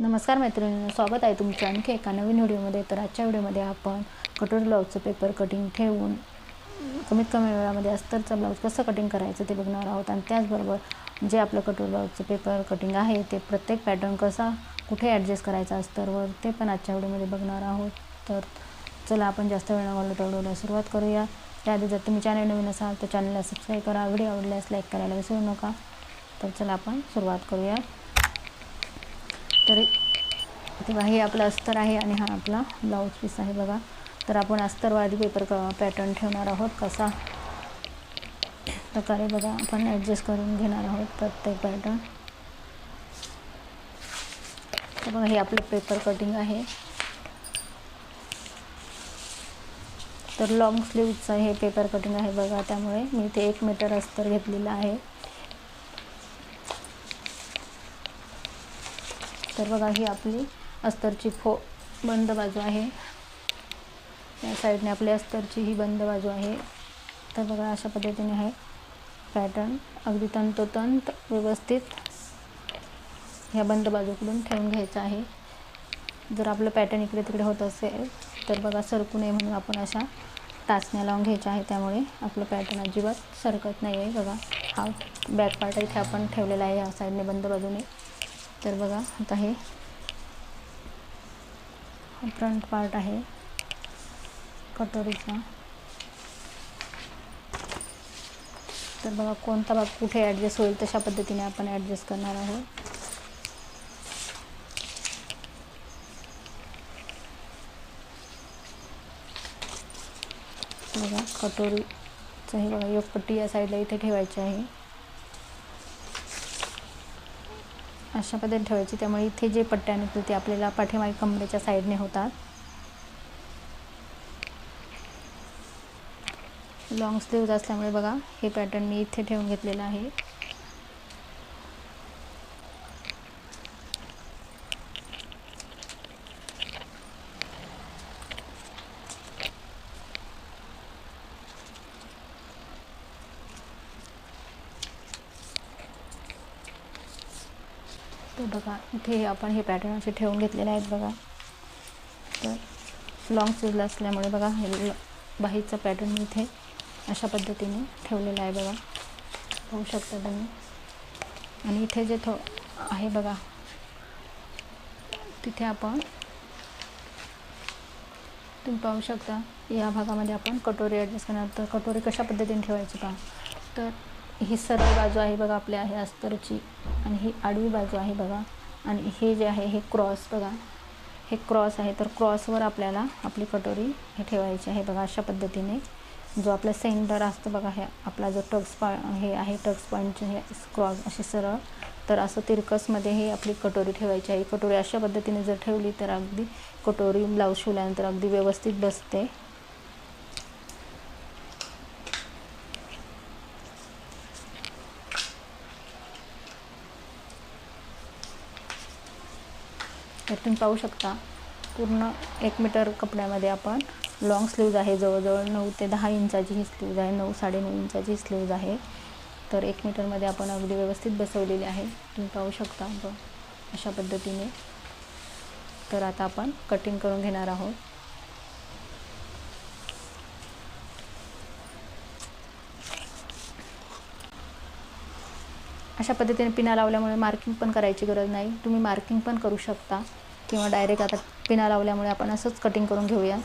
नमस्कार मैत्रिणींनो स्वागत आहे तुमचं आणखी एका नवीन व्हिडिओमध्ये. तर आजच्या व्हिडिओमध्ये आपण कटोरी ब्लाऊजचं पेपर कटिंग ठेवून कमीत कमी वेळामध्ये अस्तरचं ब्लाऊज कसं कटिंग करायचं ते बघणार आहोत. आणि त्याचबरोबर जे आपलं कटोरी ब्लाऊजचं पेपर कटिंग आहे ते प्रत्येक पॅटर्न कसा कुठे ॲडजस्ट करायचा अस्तरवर ते पण आजच्या व्हिडिओमध्ये बघणार आहोत. तर चला आपण जास्त वेळ न घालवता सुरुवात करूया. त्याआधी जर तुम्ही चॅनल नवीन असाल तर चॅनलला सबस्क्राईब करा. व्हिडिओ आवडल्यास लाईक करायला विसरू नका. तर चला आपण सुरुवात करूया. तरी तेव्हा हे आपलं अस्तर आहे आणि हा आपला ब्लाऊज पीस आहे बघा. तर आपण अस्तरवादी पेपर क पॅटर्न ठेवणार आहोत. कसा प्रकारे बघा आपण ॲडजस्ट करून घेणार आहोत प्रत्येक पॅटर्न तर बघा हे आपलं पेपर कटिंग आहे. तर लॉंग स्लीवचं हे पेपर कटिंग आहे बघा त्यामुळे मी ते एक मीटर अस्तर घेतलेलं आहे. तर बघा ही आपली अस्तरची फो बंद बाजू आहे. या साईडने आपली अस्तरची ही बंद बाजू आहे. तर बघा अशा पद्धतीने आहे पॅटर्न अगदी तंतोतंत व्यवस्थित ह्या बंद बाजूकडून ठेवून घ्यायचं आहे. जर आपलं पॅटर्न इकडे तिकडे होत असेल तर बघा सरकू नये म्हणून आपण अशा टाचण्या लावून घ्यायच्या आहे. त्यामुळे आपलं पॅटर्न अजिबात सरकत नाही आहे बघा हा बॅक पार्ट इथे आपण ठेवलेला आहे या साईडने बंद बाजूने. तर बघा आता हे फ्रंट पार्ट आहे कटोरीचा. तर बघा कोणता भाग कुठे ॲडजस्ट होईल तशा पद्धतीने आपण ॲडजस्ट करणार आहोत. बघा कटोरीचं हे बघा योगपट्टी या साईडला इथे ठेवायची आहे. अशा पद्धतीने ठेवायची. त्यामुळे इथे जे पट्ट्या निघतील ते आपल्याला पाठीमागे कमरेच्या साईडने होतात. लॉंग स्लीव्ज असल्यामुळे बघा हे पॅटर्न मी इथे ठेवून घेतलेलं आहे. तर बघा इथे आपण हे पॅटर्न असे ठेवून घेतलेले आहेत बघा. तर लॉंग स्लीवला असल्यामुळे बघा हे ल- बाहीचा पॅटर्न मी इथे अशा पद्धतीने ठेवलेला आहे बघा. पाहू शकता तुम्ही. आणि इथे जे थो आहे बघा तिथे आपण तुम्ही पाहू शकता या भागामध्ये आपण कटोरी ॲडजस्ट करणार. तर कटोरी कशा पद्धतीने ठेवायची पहा. तर ही सरळ बाजू आहे बघा आपल्या आहे अस्तरची आणि ही आडवी बाजू आहे बघा. आणि हे जे आहे हे क्रॉस बघा. हे क्रॉस आहे तर क्रॉसवर आपल्याला आपली कटोरी हे ठेवायची आहे बघा अशा पद्धतीने. जो आपला सेंटर असतो बघा हे आपला जो टक्स पॉ हे आहे टक्स पॉईंटचे हे क्रॉस असे सरळ. तर असं तिरकसमध्ये हे आपली कटोरी ठेवायची आहे. कटोरी अशा पद्धतीने जर ठेवली तर अगदी कटोरी ब्लाऊज शिवल्यानंतर अगदी व्यवस्थित बसते. तुम्ही पाहू शकता. पूर्ण एक मीटर कपड्यामध्ये आपण लॉंग स्लीव्ज आहे. जवळजवळ नऊ ते दहा इंचाची ही स्लीव्ज आहे. नऊ साडेनऊ इंचाची स्लीव्ज आहे. तर एक मीटरमध्ये आपण अगदी व्यवस्थित बसवलेली आहे. तुम्ही पाहू शकता. ब अशा पद्धतीने. तर आता आपण कटिंग करून घेणार आहोत. अशा पद्धतीने पिना लावल्यामुळे मार्किंग पण करायची गरज नाही. तुम्ही मार्किंग पण करू शकता. किंवा डायरेक्ट आता पिना लावल्यामुळे आपण असंच कटिंग करून घेऊया.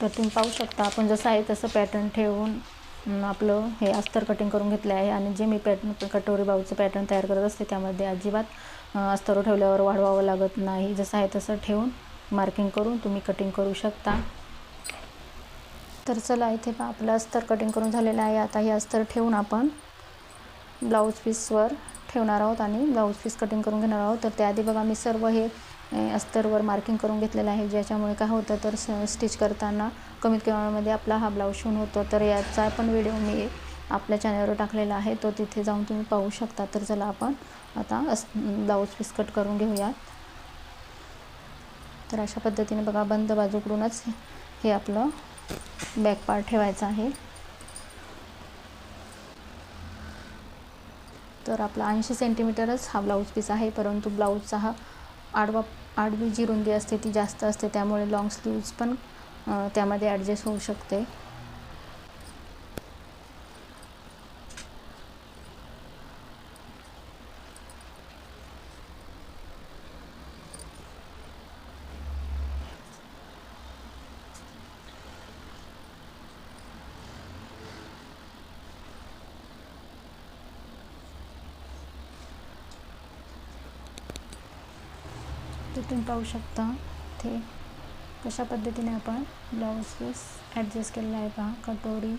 तर तुम्ही पाहू शकता आपण जसं आहे तसं पॅटर्न ठेवून आपलं हे अस्तर कटिंग करून घेतलं आहे. आणि जे मी पॅटर्न कटोरी बाऊचं पॅटर्न तयार करत असते त्यामध्ये अजिबात अस्तर ठेवल्यावर वाढवावं लागत नाही. जसं आहे तसं ठेवून मार्किंग करून तुम्ही कटिंग करू शकता. तर चला इथे आपलं अस्तर कटिंग करून झालेलं आहे. आता हे अस्तर ठेवून आपण ब्लाऊज पीसवर ठेवणार आहोत आणि ब्लाऊज पीस कटिंग करून घेणार आहोत. तर त्याआधी बघा मी सर्व हे अस्तरवर मार्किंग करून घेतलेलं आहे. ज्याच्यामुळे काय होतं तर स्टिच करताना कमीत कमी वेळामध्ये आपला हा ब्लाऊज शिवून होतो. तर याचा पण व्हिडिओ मी आपल्या चॅनलवर टाकलेला आहे. तो तिथे जाऊन तुम्ही पाहू शकता. तर चला आपण आता अस ब्लाऊज पीस कट करून घेऊयात तर अशा पद्धतीने बघा बंद बाजूकडूनच हे आपलं बॅक पार्ट ठेवायचं आहे. तर आपला ऐंशी सेंटीमीटरच हा ब्लाऊज पीस आहे परंतु ब्लाऊजचा हा आडवा आडवी जी रुंदी असते ती जास्त असते त्यामुळे लॉंग स्लीव्ज पण त्यामध्ये ॲडजस्ट होऊ शकते. तर तुम्हें पाहू शकता. ते कशा पद्धतीने अपन ब्लाउज पीस ऐडजस्ट के आहे पहा. कटोरी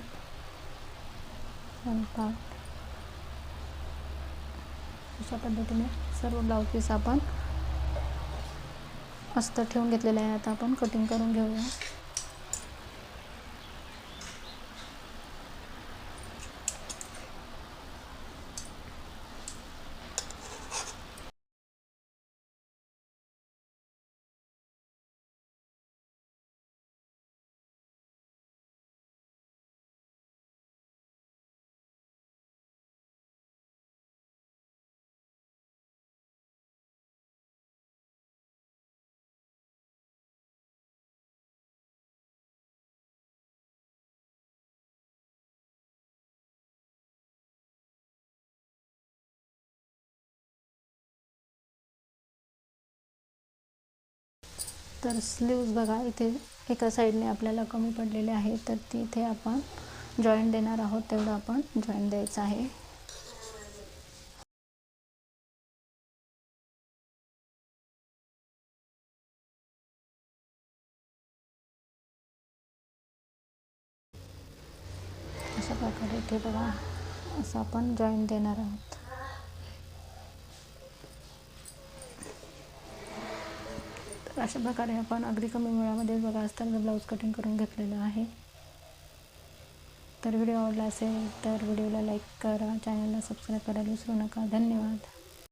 अशा पद्धति अशा पद्धतीने सर्व ब्लाउज पीस अपन मस्त ठेवून कटिंग करूँ घेऊया. तर स्लीव्ज बघा इथे एका साईडने आपल्याला कमी पडलेले आहे तर तिथे आपण जॉईंट देणार आहोत तेवढं आपण जॉईंट द्यायचं आहे. अशा प्रकारे इथे बघा असं आपण जॉईंट देणार आहोत. अशा प्रकारे आपण अगदी कमी वेळामध्ये बघा असताना ब्लाऊज कटिंग करून घेतलेलं आहे. तर व्हिडिओ आवडला असेल तर व्हिडिओला लाईक करा चॅनलला सबस्क्राईब करायला विसरू नका. धन्यवाद.